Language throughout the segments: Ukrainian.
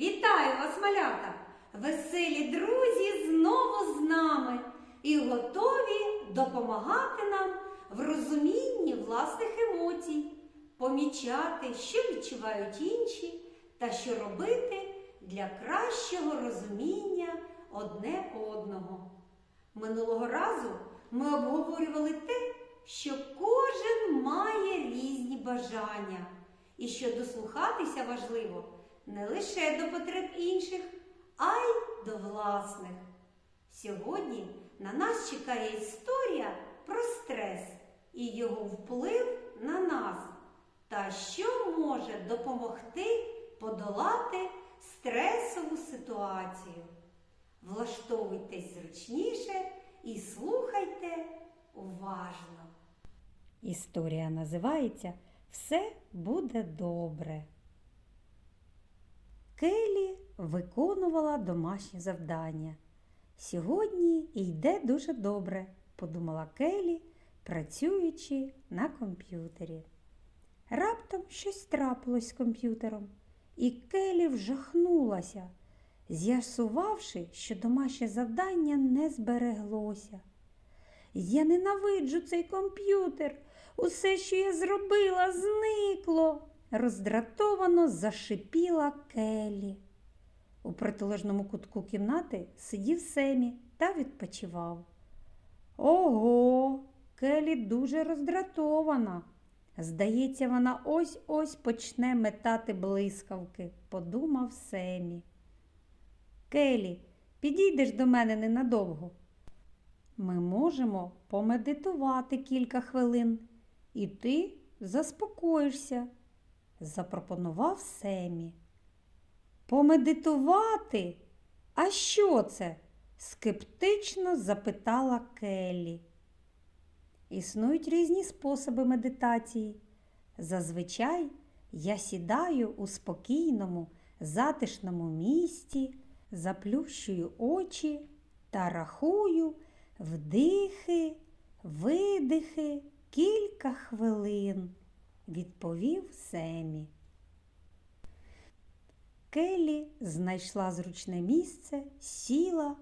Вітаю вас, малята! Веселі друзі знову з нами і готові допомагати нам в розумінні власних емоцій, помічати, що відчувають інші та що робити для кращого розуміння одне одного. Минулого разу ми обговорювали те, що кожен має різні бажання, і що дослухатися важливо не лише до потреб інших, а й до власних. Сьогодні на нас чекає історія про стрес і його вплив на нас, та що може допомогти подолати стресову ситуацію. Влаштовуйтесь зручніше і слухайте уважно. Історія називається Все буде добре. Келі виконувала домашнє завдання. Сьогодні йде дуже добре, подумала Келі, працюючи на комп'ютері. Раптом щось трапилось з комп'ютером, і Келі вжахнулася, з'ясувавши, що домашнє завдання не збереглося. Я ненавиджу цей комп'ютер. Усе, що я зробила, зникло. Роздратовано зашипіла Келі. У протилежному кутку кімнати сидів Семі та відпочивав. Ого, Келі дуже роздратована. Здається, вона ось ось почне метати блискавки, подумав Семі. Келі, підійдеш до мене ненадовго. Ми можемо помедитувати кілька хвилин, і ти заспокоїшся, запропонував Семі. Помедитувати? А що це? скептично запитала Келлі. Існують різні способи медитації. Зазвичай я сідаю у спокійному, затишному місті, заплющую очі та рахую вдихи, видихи кілька хвилин, відповів Семі. Келі знайшла зручне місце, сіла,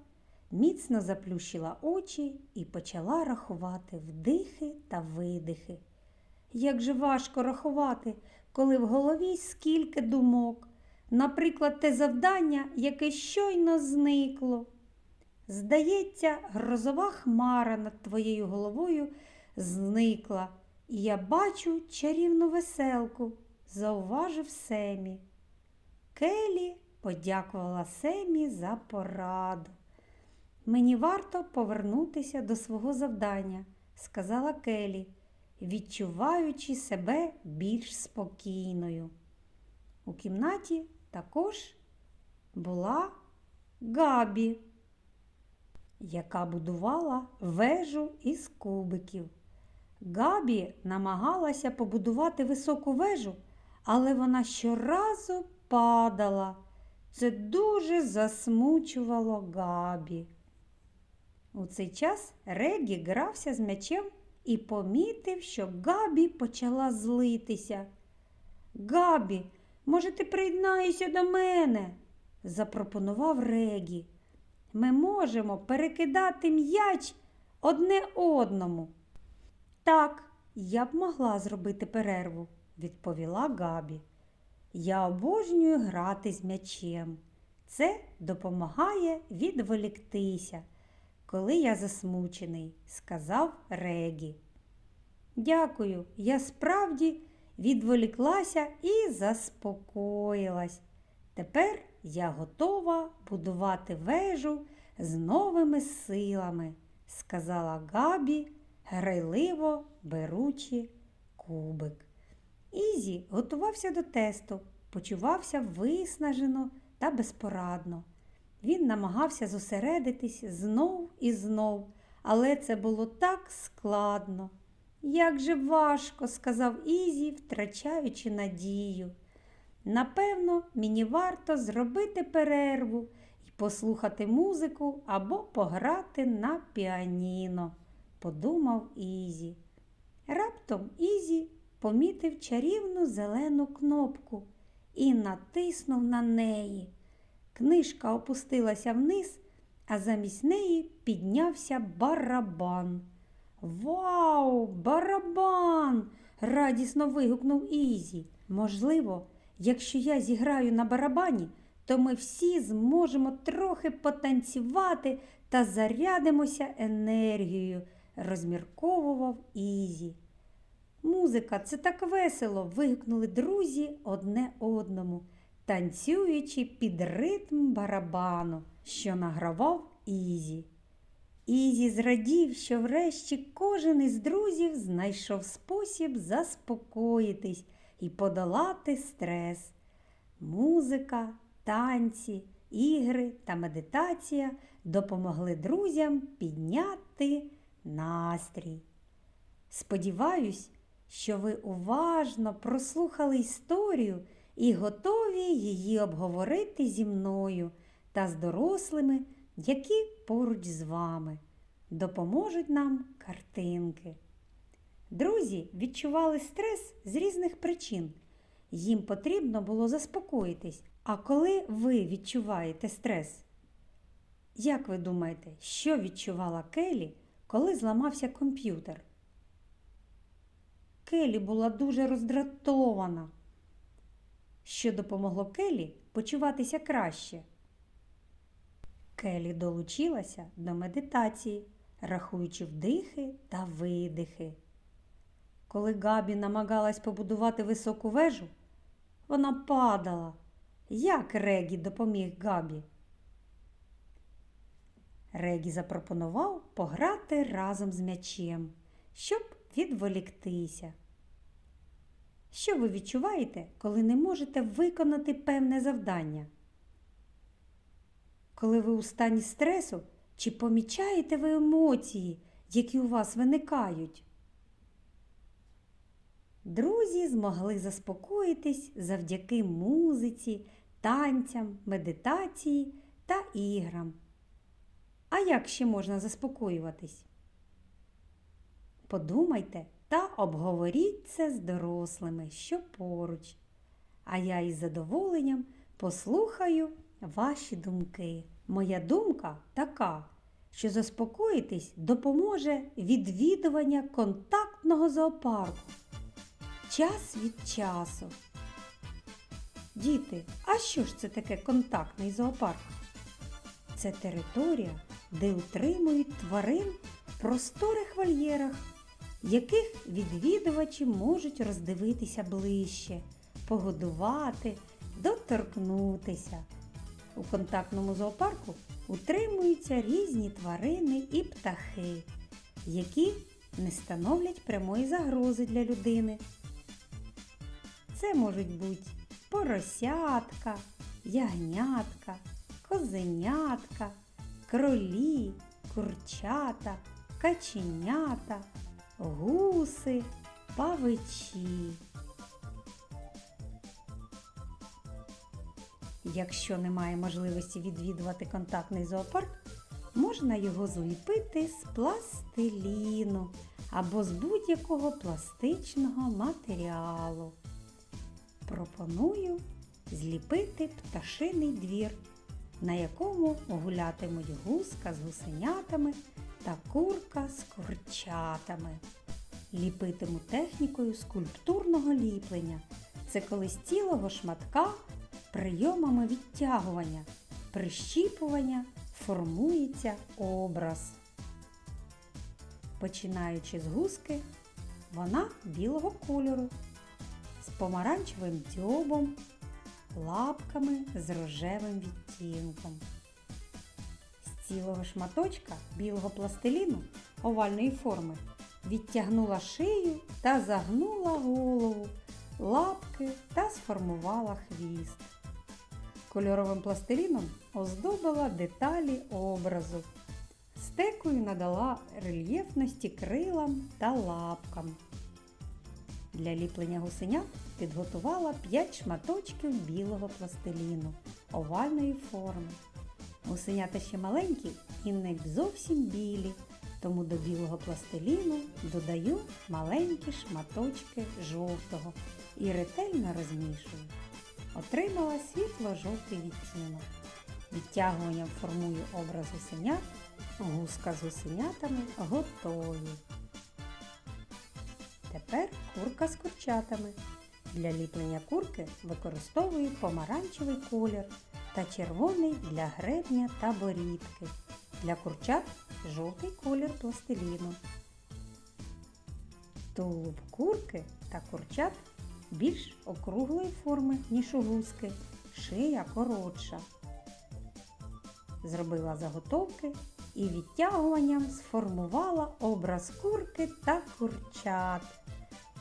міцно заплющила очі і почала рахувати вдихи та видихи. Як же важко рахувати, коли в голові скільки думок, наприклад, те завдання, яке щойно зникло. Здається, грозова хмара над твоєю головою зникла, і я бачу чарівну веселку, зауважив Семі. Келі подякувала Семі за пораду. Мені варто повернутися до свого завдання, сказала Келі, відчуваючи себе більш спокійною. У кімнаті також була Габі яка будувала вежу із кубиків. Габі намагалася побудувати високу вежу, але вона щоразу падала. Це дуже засмучувало Габі. У цей час Регі грався з м'ячем і помітив, що Габі почала злитися. Габі, може, ти приєднаєшся до мене? запропонував Регі. Ми можемо перекидати м'яч одне одному. Так, я б могла зробити перерву, відповіла Габі. Я обожнюю грати з м'ячем. Це допомагає відволіктися, коли я засмучений, сказав Регі. Дякую, я справді відволіклася і заспокоїлась. Тепер я готова будувати вежу з новими силами, сказала Габі, грайливо беручи кубик. Ізі готувався до тесту, почувався виснажено та безпорадно. Він намагався зосередитись знов і знов, але це було так складно. Як же важко, сказав Ізі, втрачаючи надію. Напевно, мені варто зробити перерву і послухати музику або пограти на піаніно, подумав Ізі. Раптом Ізі помітив чарівну зелену кнопку і натиснув на неї. Книжка опустилася вниз, а замість неї піднявся барабан. Вау, барабан! радісно вигукнув Ізі. Можливо, якщо я зіграю на барабані, то ми всі зможемо трохи потанцювати та зарядимося енергією, розмірковував Ізі. Музика, це так весело. вигукнули друзі одне одному, танцюючи під ритм барабану, що награвав Ізі. Ізі зрадів, що врешті кожен із друзів знайшов спосіб заспокоїтись і подолати стрес. Музика, танці, ігри та медитація допомогли друзям підняти настрій. Сподіваюсь, що ви уважно прослухали історію і готові її обговорити зі мною та з дорослими, які поруч з вами. Допоможуть нам картинки. Друзі відчували стрес з різних причин. Їм потрібно було заспокоїтись. А коли ви відчуваєте стрес? Як ви думаєте, що відчувала Келі, коли зламався комп'ютер? Келі була дуже роздратована, що допомогло Келі почуватися краще. Келі долучилася до медитації, рахуючи вдихи та видихи. Коли Габі намагалась побудувати високу вежу, вона падала. Як Регі допоміг Габі? Регі запропонував пограти разом з м'ячем, щоб відволіктися. Що ви відчуваєте, коли не можете виконати певне завдання? Коли ви у стані стресу, чи помічаєте ви емоції, які у вас виникають? Друзі змогли заспокоїтись завдяки музиці, танцям, медитації та іграм. А як ще можна заспокоюватись? Подумайте та обговоріть це з дорослими, що поруч. А я із задоволенням послухаю ваші думки. Моя думка така, що заспокоїтись допоможе відвідування контактного зоопарку. Час від часу. Діти, а що ж це таке контактний зоопарк? Це територія, де утримують тварин в просторих вольєрах, яких відвідувачі можуть роздивитися ближче, погодувати, доторкнутися. У контактному зоопарку утримуються різні тварини і птахи, які не становлять прямої загрози для людини. Це можуть бути поросятка, ягнятка, козенятка, кролі, курчата, каченята, гуси, павичі. Якщо немає можливості відвідувати контактний зоопарк, можна його зліпити з пластиліну або з будь-якого пластичного матеріалу. Пропоную зліпити пташиний двір, на якому гулятимуть гуска з гусенятами та курка з курчатами. Ліпитиму технікою скульптурного ліплення. Це коли з цілого шматка прийомами відтягування, прищіпування формується образ. Починаючи з гуски, вона білого кольору, з помаранчевим дзьобом, лапками з рожевим відтінком. З цілого шматочка білого пластиліну овальної форми відтягнула шию та загнула голову, лапки та сформувала хвіст. Кольоровим пластиліном оздобила деталі образу. Стекою надала рельєфності крилам та лапкам. Для ліплення гусенят підготувала 5 шматочків білого пластиліну овальної форми. Гусенята ще маленькі і не зовсім білі, тому до білого пластиліну додаю маленькі шматочки жовтого і ретельно розмішую. Отримала світло-жовтий відтінок. Відтягуванням формую образ гусенят. Гуска з гусенятами готові. Тепер курка з курчатами. Для ліплення курки використовую помаранчевий колір та червоний для гребня та борідки. Для курчат жовтий колір пластиліну. Тулуб курки та курчат більш округлої форми, ніж у гуски, шия коротша. Зробила заготовки і відтягуванням сформувала образ курки та курчат.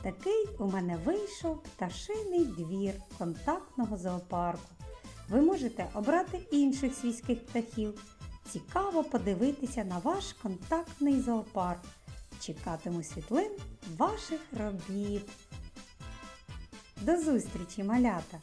Такий у мене вийшов пташиний двір контактного зоопарку. Ви можете обрати інших свійських птахів. Цікаво подивитися на ваш контактний зоопарк. Чекатиму світлин ваших робіт. До зустрічі, малята!